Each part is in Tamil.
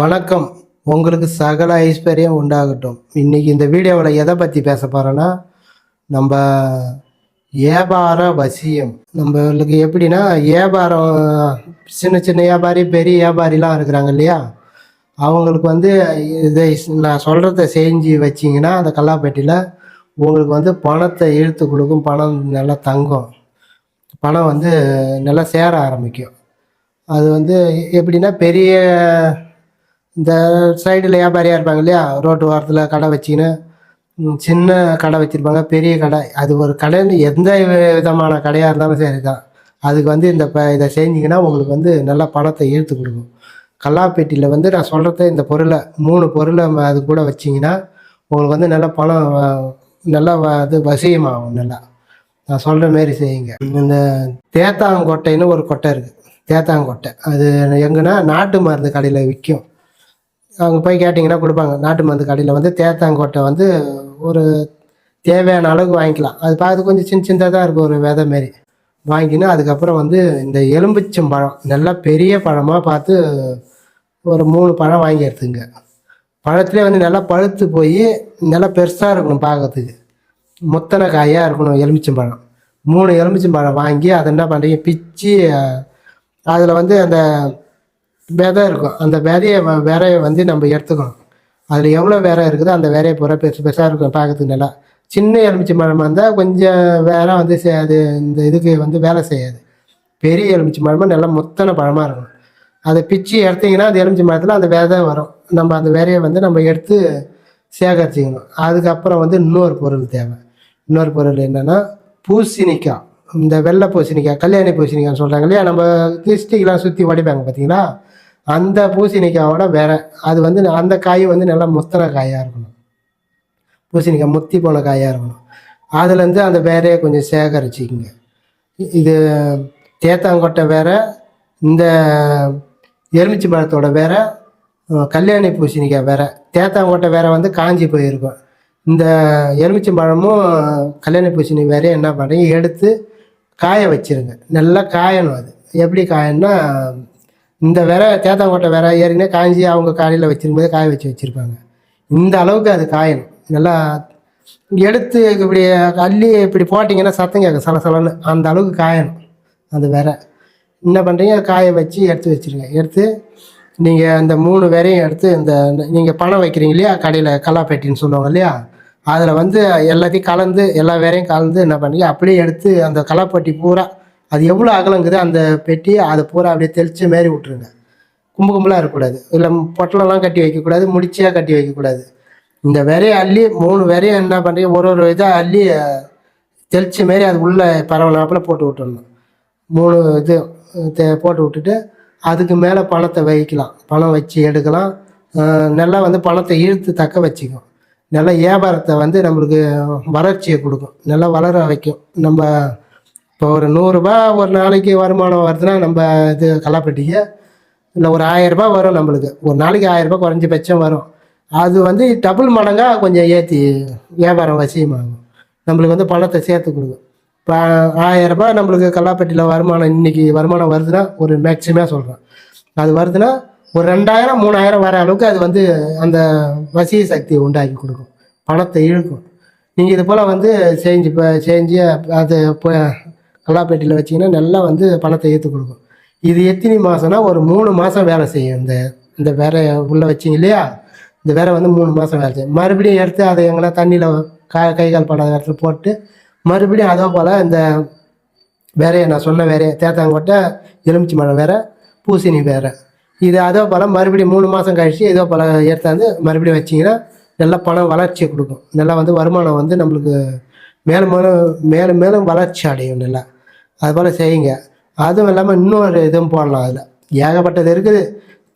வணக்கம். உங்களுக்கு சகல ஐஸ்வர்யம் உண்டாகட்டும். இன்னைக்கு இந்த வீடியோவில் எதை பற்றி பேச போகிறேன்னா நம்ம வியாபார வசியம். நம்மளுக்கு எப்படின்னா வியாபாரம் சின்ன சின்ன வியாபாரி பெரிய வியாபாரிலாம் இருக்கிறாங்க இல்லையா? அவங்களுக்கு வந்து இதை நான் சொல்கிறத செஞ்சு வச்சிங்கன்னா அந்த கல்லாப்பேட்டியில் உங்களுக்கு வந்து பணத்தை இழுத்து கொடுக்கும். பணம் நல்லா தங்கும். பணம் வந்து நல்லா சேர ஆரம்பிக்கும். அது வந்து எப்படின்னா பெரிய இந்த சைடில் வியாபாரியாக இருப்பாங்க இல்லையா? ரோட்டு ஓரத்தில் கடை வச்சுக்கின்னு சின்ன கடை வச்சுருப்பாங்க பெரிய கடை. அது ஒரு கடைன்னு எந்த விதமான கடையாக இருந்தாலும் சரி தான் அதுக்கு வந்து இந்த ப இதை செஞ்சிங்கன்னா உங்களுக்கு வந்து நல்லா பணத்தை இழுத்து கொடுக்கும். கல்லாப்பேட்டியில் வந்து நான் சொல்கிறத இந்த பொருளை மூணு பொருளை அது கூட வச்சிங்கன்னா உங்களுக்கு வந்து நல்லா பணம் நல்லா வ- அது வசியமாகும் நல்லா. நான் சொல்கிற மாரி செய்யுங்க. இந்த தேத்தாங்கொட்டைன்னு ஒரு கொட்டை இருக்குது தேத்தாங்கொட்டை. அது எங்கன்னா நாட்டு மருந்து கடையில் விற்கும் அங்கே போய் கேட்டிங்கன்னா கொடுப்பாங்க. நாட்டு மருந்து கடையில் வந்து தேத்தாங்கொட்டை வந்து ஒரு தேவையான அளவுக்கு வாங்கிக்கலாம். அது பார்த்து கொஞ்சம் சின்ன சின்னதாக இருக்கும் ஒரு விதை மாரி. வாங்கினா அதுக்கப்புறம் வந்து இந்த எலும்பிச்சம் பழம் நல்லா பெரிய பழமாக பார்த்து ஒரு மூணு பழம் வாங்கி எடுத்துங்க. பழத்துலேயே வந்து நல்லா பழுத்து போய் நல்லா பெருசாக இருக்கணும் பார்க்கறதுக்கு. முத்தனை காயாக இருக்கணும் எலுமிச்சம்பழம் மூணு எலுமிச்சம்பழம் வாங்கி அதை என்ன பண்ணுறீங்க பிச்சு அதில் வந்து அந்த விதை இருக்கும். அந்த விதையை வ- வந்து நம்ம எடுத்துக்கணும் அதில் எவ்வளோ விதை இருக்குதோ அந்த விதைய பூரா பெருசு பெருசாக இருக்கும் பார்க்கறதுக்கு நல்லா. சின்ன எலுமிச்சை மரமாக இருந்தால் கொஞ்சம் வேற வந்து அது இந்த இதுக்கு வந்து வேலை செய்யாது. பெரிய எலுமிச்சை எலுமிச்சம்பழமாக நல்லா முத்தனை பழமாக இருக்கும். அதை பிச்சு எடுத்திங்கன்னா அந்த எலுமிச்சை மரத்தில் அந்த விதை வரும். நம்ம அந்த விதைய வந்து நம்ம எடுத்து சேகரிச்சிக்கணும். அதுக்கப்புறம் வந்து இன்னொரு பொருள் தேவை. இன்னொரு பொருள் என்னென்னா பூசணிக்காய். இந்த வெள்ளை பூசணிக்காய் கல்யாணி பூசணிக்காய்னு சொல்கிறாங்க இல்லையா? நம்ம கிறிஸ்டிக்கெலாம் சுற்றி வடிப்பாங்க பார்த்தீங்களா அந்த பூசணிக்காயோட வேற அது வந்து அந்த காய் வந்து நல்லா முத்தின காயாக இருக்கணும். பூசணிக்காய் முத்தி போன காயாக இருக்கணும். அதுலேருந்து அந்த வேரையை கொஞ்சம் சேகரிச்சிக்கங்க. இது தேத்தாங்கொட்டை வேற இந்த எலுமிச்சை பழத்தோட வேற கல்யாணி பூசணிக்காய் வேற. தேத்தாங்கொட்டை வேற வந்து காஞ்சி போயிருக்கும். இந்த எலுமிச்சை பழமும் கல்யாணி பூசணி வேற என்ன பண்ணுறீங்க எடுத்து காய வச்சுருங்க. நல்லா காயணும் அது. எப்படி காயணும்னா இந்த வேற தேத்தாங்கொட்டை வேற ஏற்கனவே காஞ்சி அவங்க காலையில் வச்சிருக்கும்போது காய வச்சு வச்சுருப்பாங்க. இந்த அளவுக்கு அது காயணும். நல்லா எடுத்து இப்படி அள்ளி இப்படி போட்டிங்கன்னா சத்தம் கேட்கும் சலசலன்னு. அந்த அளவுக்கு காயணும் அது வேற என்ன பண்ணுறீங்க காய வச்சு எடுத்து வச்சிருங்க. எடுத்து நீங்கள் அந்த மூணு விரையும் எடுத்து இந்த நீங்கள் பணம் வைக்கிறீங்க இல்லையா? கடையில் கல்லாப்பேட்டின்னு சொல்லுவாங்க இல்லையா? அதில் வந்து எல்லாத்தையும் கலந்து எல்லா வேறையும் கலந்து என்ன பண்ணுறீங்க அப்படியே எடுத்து அந்த கலாப்பட்டி பூரா அது எவ்வளோ அகலங்குது அந்த பெட்டி அதை பூரா அப்படியே தெளித்து மாரி விட்ருங்க கும்பு கும்பலாக இருக்கக்கூடாது. இல்லை பொட்டலெல்லாம் கட்டி வைக்கக்கூடாது முடிச்சியாக கட்டி வைக்கக்கூடாது. இந்த விரையை அள்ளி மூணு விரையை என்ன பண்ணுறீங்க ஒரு ஒரு இதாக அள்ளி அஹ், தெளிச்ச மாரி அது உள்ளே பரவலாப்பில் போட்டு விட்டுடணும் மூணு இது போட்டு விட்டுட்டு அதுக்கு மேலே பணத்தை வைக்கலாம். பணம் வச்சு எடுக்கலாம். நல்லா வந்து பணத்தை இழுத்து தக்க வச்சுக்கும். நல்ல வியாபாரத்தை வந்து நம்மளுக்கு வளர்ச்சியை கொடுக்கும். நல்லா வளர வைக்கும். நம்ம இப்போ ஒரு நூறுரூபா ஒரு நாளைக்கு வருமானம் வருதுன்னா நம்ம இது கல்லாப்பட்டிக்கு இல்லை ஒரு ஆயிரரூபா வரும் நம்மளுக்கு. ஒரு நாளைக்கு ஆயிரரூபா குறைஞ்சபட்சம் வரும். அது வந்து டபுள் மடங்காக கொஞ்சம் ஏற்றி வியாபாரம் வசியமாகும் நம்மளுக்கு வந்து பணத்தை சேர்த்து கொடுக்கும். இப்போ ஆயிரரூபா நம்மளுக்கு கல்லாப்பட்டியில் வருமானம் இன்னைக்கு வருமானம் வருதுன்னா ஒரு மேக்சிமமாக சொல்கிறேன் அது வருதுன்னா ஒரு ரெண்டாயிரம் மூணாயிரம் வர அளவுக்கு அது வந்து அந்த வசிய சக்தியை உண்டாக்கி கொடுக்கும். பணத்தை இழுக்கும். நீங்கள் இது போல் வந்து செஞ்சு இப்போ செஞ்சு அது இப்போ கல்லாப்பேட்டியில் வச்சிங்கன்னா நல்லா வந்து பணத்தை ஏற்று கொடுக்கும். இது எத்தனை மாதம்னா ஒரு மூணு மாதம் வேலை செய்யும். இந்த இந்த வேற உள்ளே வச்சிங்க இல்லையா? இந்த வேற வந்து மூணு மாதம் வேலை செய்யும். மறுபடியும் எடுத்து அதை எங்கன்னா தண்ணியில் கா கை கால் படாத இடத்துல போட்டு மறுபடியும் அதே போல் இந்த வேறையை நான் சொன்ன வேறையை தேத்தாங்கொட்டை எலுமிச்சி மழை வேற பூசணி வேற. இது அதே போல் மறுபடியும் மூணு மாதம் கழிச்சு இதே போல் எடுத்தாந்து மறுபடியும் வச்சிங்கன்னா நல்லா பணம் வளர்ச்சியை கொடுக்கும். நல்லா வந்து வருமானம் வந்து நம்மளுக்கு மேலும் மேலும் மேலும் மேலும் வளர்ச்சி அடையும் நல்லா. அதுபோல் செய்யுங்க. அதுவும் இல்லாமல் இன்னொரு இதுவும் போடலாம் அதில். ஏகப்பட்டது இருக்குது.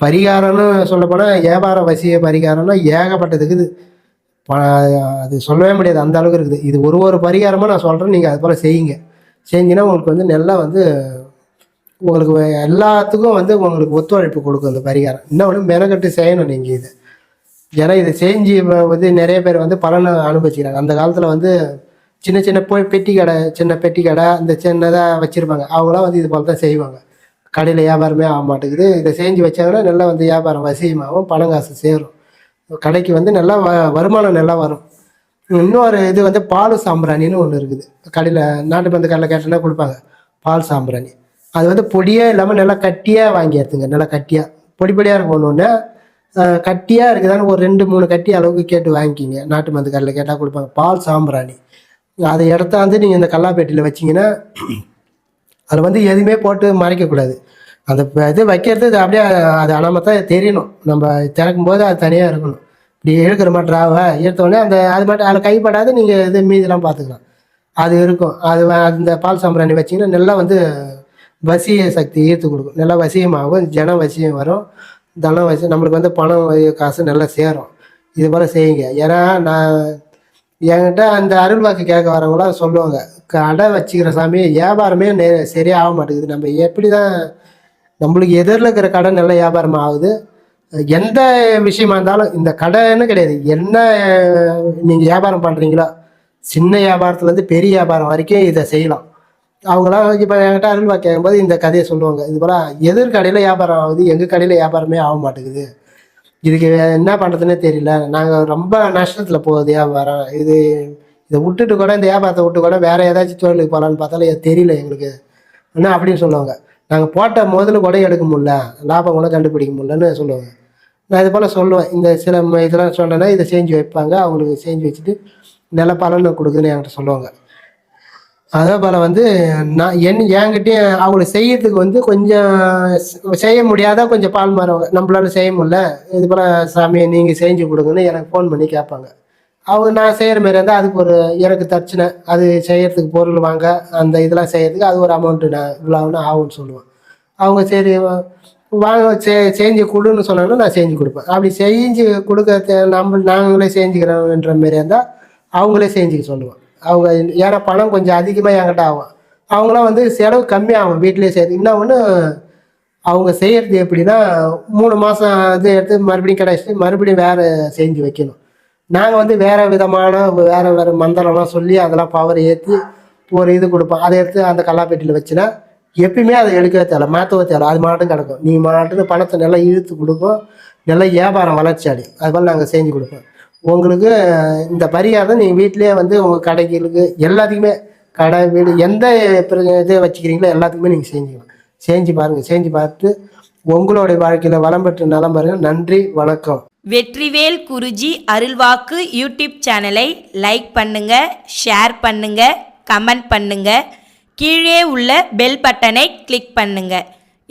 பரிகாரம்னு சொல்லப்போனால் வியாபார வசிய பரிகாரம்னா ஏகப்பட்டது இருக்குது. அது சொல்லவே முடியாது. அந்த அளவுக்கு இருக்குது. இது ஒரு ஒரு பரிகாரமாக நான் சொல்கிறேன் நீங்கள் அது போல் செய்யுங்க. செஞ்சீங்கன்னா உங்களுக்கு வந்து நல்லா வந்து உங்களுக்கு எல்லாத்துக்கும் வந்து உங்களுக்கு ஒத்துழைப்பு கொடுக்கும் இந்த பரிகாரம். இன்னொன்று மெனக்கட்டு செய்யணும் நீங்கள் இது. ஏன்னா இதை செஞ்சு வந்து நிறைய பேர் வந்து பலனை அனுபவிச்சுக்கிறாங்க. அந்த காலத்தில் வந்து சின்ன சின்ன போய் பெட்டி கடை சின்ன பெட்டி கடை இந்த சின்னதாக வச்சுருப்பாங்க. அவங்களாம் வந்து இது போல் தான் செய்வாங்க. கடையில் வியாபாரமே ஆக மாட்டேங்குது. இதை செஞ்சு வச்சாங்கன்னா நல்லா வந்து வியாபாரம் வசியமாகவும் பணம் காசு சேரும். கடைக்கு வந்து நல்லா வ வருமானம் நல்லா வரும். இன்னொரு இது வந்து பால் சாம்பிராணின்னு ஒன்று இருக்குது. கடையில் நாட்டு பந்து கடையில் கேட்டோன்னா கொடுப்பாங்க. பால் சாம்பிராணி. அது வந்து பொடியே இல்லாமல் நல்லா கட்டியாக வாங்கி எடுத்துங்க. நல்லா கட்டியாக பொடி பொடியாக இருக்கும் ஒன்று ஒன்று கட்டியாக இருக்குதான்னு ஒரு ரெண்டு மூணு கட்டி அளவுக்கு கேட்டு வாங்கிக்கிங்க. நாட்டு மருந்து கடையில் கேட்டால் கொடுப்பாங்க. பால் சாம்பிராணி. அதை எடுத்தாந்து நீங்கள் இந்த கல்லாப்பேட்டியில் வச்சிங்கன்னா அதில் வந்து எதுவுமே போட்டு மறைக்கக்கூடாது அந்த இது வைக்கிறது அப்படியே அது அனாமத்தான் தெரியணும். நம்ம திறக்கும் போது அது தனியாக இருக்கணும். இப்படி இழுக்கிற மாதிரி ட்ராவை எடுத்தோடனே அந்த அது மட்டும் அதில் கைப்படாது நீங்கள் இது மீதிலாம் பார்த்துக்கலாம். அது இருக்கும். அது அந்த பால் சாம்பிராணி வச்சிங்கன்னா நல்லா வந்து வசிய சக்தி ஈர்த்து கொடுக்கும். நல்லா வசியமாகும். ஜனம் வசியம் வரும். தனம் வசியம் நம்மளுக்கு வந்து பணம் காசு நல்லா சேரும். இது போல் செய்யுங்க. ஏன்னா நான் என்கிட்ட அந்த அருள் வாக்கு கேட்க வரவங்களாம் சொல்லுவாங்க. கடை வச்சுக்கிற சாமி வியாபாரமே நே சரியாக ஆக மாட்டேங்குது நம்ம எப்படி தான் நம்மளுக்கு எதிரில் இருக்கிற கடை நல்ல வியாபாரம் ஆகுது? எந்த விஷயமா இருந்தாலும் இந்த கடைன்னு கிடையாது. என்ன நீங்கள் வியாபாரம் பண்ணுறீங்களோ சின்ன வியாபாரத்துலேருந்து பெரிய வியாபாரம் வரைக்கும் இதை செய்யலாம். அவங்களாம் இப்போ என்கிட்ட அருள் வாக்கு கேட்கும்போது இந்த கதையை சொல்லுவாங்க. இது போல் எதிர் கடையில் வியாபாரம் ஆகுது எங்கள் கடையில் வியாபாரமே ஆக மாட்டேங்குது இதுக்கு என்ன பண்ணுறதுனே தெரியல. நாங்கள் ரொம்ப நஷ்டத்தில் போகுது வியாபாரம். இது இதை விட்டுட்டு கூட இந்த வியாபாரத்தை விட்டு கூட வேறு ஏதாச்சும் தொழிலுக்கு போகலான்னு பார்த்தாலும் தெரியல எங்களுக்கு. என்ன அப்படின்னு சொல்லுவாங்க. நாங்கள் போட்ட முதல்ல கூட எடுக்க முடியல. லாபம் கூட கண்டுபிடிக்க முடியலன்னு சொல்லுவாங்க. நான் இது போல் சொல்லுவேன். இந்த சில ம- இதெல்லாம் சொன்னேன்னா இதை செஞ்சு வைப்பாங்க. அவங்களுக்கு செஞ்சு வச்சுட்டு நல்ல பலனை கொடுக்குதுன்னு என்கிட்ட சொல்லுவாங்க. அதே போல் வந்து நான் என் என்கிட்டயும் அவங்களுக்கு செய்யறதுக்கு வந்து கொஞ்சம் செய்ய முடியாத கொஞ்சம் பால் மாறவங்க நம்மளால செய்ய முடியல. இது போல் சாமி நீங்கள் செஞ்சு கொடுங்கன்னு எனக்கு ஃபோன் பண்ணி கேட்பாங்க. அவங்க நான் செய்கிற மாதிரி இருந்தால் அதுக்கு ஒரு எனக்கு தட்சணை. அது செய்யறதுக்கு பொருள் வாங்க அந்த இதெல்லாம் செய்யறதுக்கு அது ஒரு அமௌண்ட்டு நான் இவ்வளோன்னு ஆகும்னு சொல்லுவேன் அவங்க சரி வாங்க செ செஞ்சு கொடுன்னு சொன்னாங்கன்னா நான் செஞ்சு கொடுப்பேன். அப்படி செஞ்சு கொடுக்க நம்ம நாங்களே செஞ்சுக்கிறோன்ற மாரி இருந்தால் அவங்களே செஞ்சுக்க சொல்லுவேன் அவங்க ஏன்னா பணம் கொஞ்சம் அதிகமாக என்கிட்ட ஆகும். அவங்களாம் வந்து செலவு கம்மியாகும் வீட்டிலேயே செய்யுது இன்னும் ஒன்று அவங்க செய்கிறது எப்படின்னா மூணு மாதம் இது எடுத்து மறுபடியும் கிடச்சிட்டு மறுபடியும் வேறு செஞ்சு வைக்கணும். நாங்கள் வந்து வேறு விதமான வேறு வேறு மந்திரம்லாம் சொல்லி அதெல்லாம் பவர் ஏற்றி ஒரு இது கொடுப்போம். அதை எடுத்து அந்த கல்லாப்பேட்டியில் வச்சுனா எப்பயுமே அதை எடுக்கவே தேவை மாற்றவே தேவை அது மாட்டும் கிடக்கும். நீ மாட்டுன்னு பணத்தை நல்லா இழுத்து கொடுக்கும். நல்லா வியாபாரம் வளர்ச்சி அடையும். அதுபோல் நாங்கள் செஞ்சு கொடுப்போம். உங்களுக்கு இந்த பரிகாரம் நீங்கள் வீட்டிலே வந்து உங்கள் கடைகளுக்கு எல்லாத்துக்குமே கடை வீடு எந்த இது வச்சுக்கிறீங்களோ எல்லாத்துக்குமே நீங்கள் செஞ்சுக்கலாம். செஞ்சு பாருங்கள் செஞ்சு பார்த்து உங்களுடைய வாழ்க்கையில் வளம் பெற்று நலம் பாருங்கள் நன்றி வணக்கம். வெற்றிவேல் குருஜி அருள்வாக்கு யூடியூப் சேனலை லைக் பண்ணுங்க ஷேர் பண்ணுங்க கமெண்ட் பண்ணுங்க. கீழே உள்ள பெல் பட்டனை கிளிக் பண்ணுங்க.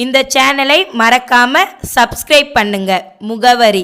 இந்த சேனலை மறக்காம சப்ஸ்கிரைப் பண்ணுங்க. முகவரி.